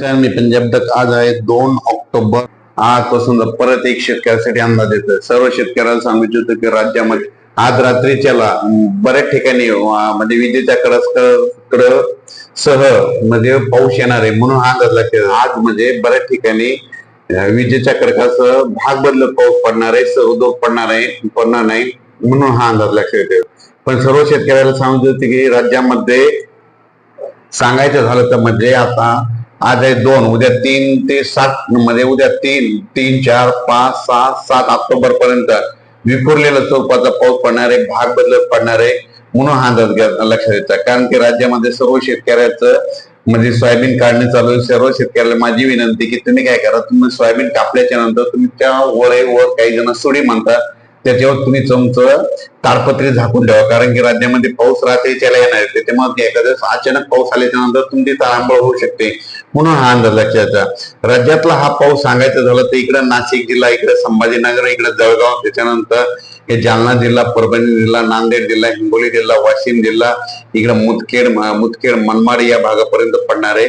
काय मी पंजाब तक आज आहे दोन ऑक्टोबर. आजपासून परत एक शेतकऱ्यासाठी अंदाज येतो सर्व शेतकऱ्याला सांगू इच्छितो की राज्यामध्ये आज रात्रीच्याला बऱ्याच ठिकाणी म्हणजे विजेच्या कडकड सह म्हणजे पाऊस येणार आहे म्हणून हा अंदाज आज म्हणजे बऱ्याच ठिकाणी विजेच्या कडकासह भाग बदलत पाऊस पडणार आहे सहदोग पडणार आहे पडणार नाही म्हणून हा अंदाज लक्षात येतो पण सर्व शेतकऱ्याला सांगू इच्छितो की राज्यामध्ये सांगायचं झालं तर म्हणजे आता आज आहे दोन उद्या तीन ते सात म्हणजे उद्या तीन तीन चार पाच सहा सात ऑक्टोबर पर्यंत विखुरलेला स्वरूपाचा पाऊस पडणार आहे भाग बदलत पडणार आहे म्हणून हा अंदाज लक्षात येतं. कारण की राज्यामध्ये सर्व शेतकऱ्याचं म्हणजे सोयाबीन काढणे चालू आहे. सर्व शेतकऱ्याला माझी विनंती की तुम्ही काय करा तुम्ही सोयाबीन कापल्याच्या नंतर तुम्ही त्या वळेवर काही जण सुडी म्हणतात त्याच्यावर तुम्ही तुमचं ताडपत्री झाकून ठेवा. कारण की राज्यामध्ये पाऊस रात्रीच्याला येणार आहे. त्याच्यामुळे एखाद्या अचानक पाऊस आल्याच्यानंतर तुमची तारांबळ होऊ शकते. म्हणून हा अंदाज लक्षाचा राज्यातला हा पाऊस सांगायचं झालं तर इकडे नाशिक जिल्हा इकडे संभाजीनगर इकडे जळगाव त्याच्यानंतर हे जालना जिल्हा परभणी जिल्हा नांदेड जिल्हा हिंगोली जिल्हा वाशिम जिल्हा इकडे मुदखेड मुदखेड मनमाड या भागापर्यंत पडणार आहे.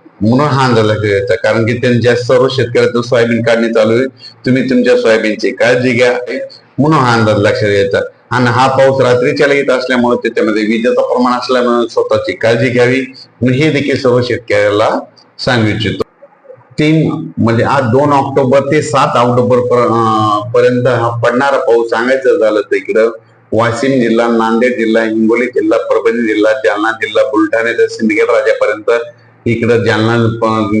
म्हणून हा अंदाज लक्षात कारण की त्यांच्या सर्व शेतकऱ्याचं सोयाबीन काढणी चालू आहे तुम्ही तुमच्या सोयाबीनची काळजी घ्या. म्हणून हा अंदाज लक्षात घ्यायचा आणि हा पाऊस रात्रीच्या येत असल्यामुळे त्याच्यामध्ये विजेचं प्रमाण असल्यामुळे स्वतःची काळजी घ्यावी. मी हे देखील सर्व शेतकऱ्याला सांगू इच्छितो. तीन म्हणजे आज दोन ऑक्टोबर ते सात ऑक्टोबर पर्यंत हा पडणारा पाऊस सांगायचं झालं तर इकडं वाशिम जिल्हा नांदेड जिल्हा हिंगोली जिल्हा परभणी जिल्हा जालना जिल्हा बुलढाणा ते सिंदखेड राजापर्यंत इकडं जालना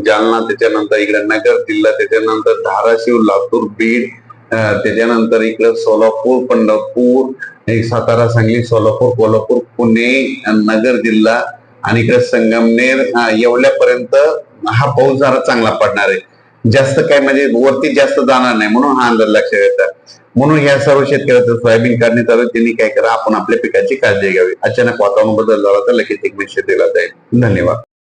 जालना त्याच्यानंतर इकडं नगर जिल्हा त्याच्यानंतर धाराशिव लातूर बीड त्याच्यानंतर इकडं सोलापूर पंढरपूर सातारा सांगली सोलापूर कोल्हापूर पुणे नगर जिल्हा आणि इकडे संगमनेर एवढ्यापर्यंत हा पाऊस जरा चांगला पडणार आहे. जास्त काय म्हणजे वरती जास्त जाणार नाही म्हणून हा अंदाज लक्षात येतात म्हणून या सर्व शेतकऱ्याचं सोयाबीन काढणे चालू त्यांनी काय करा आपण आपल्या पिकाची काळजी घ्यावी. अचानक वातावरण बदल झाला तर लगेच एक मेसेज दिला जाईल. धन्यवाद.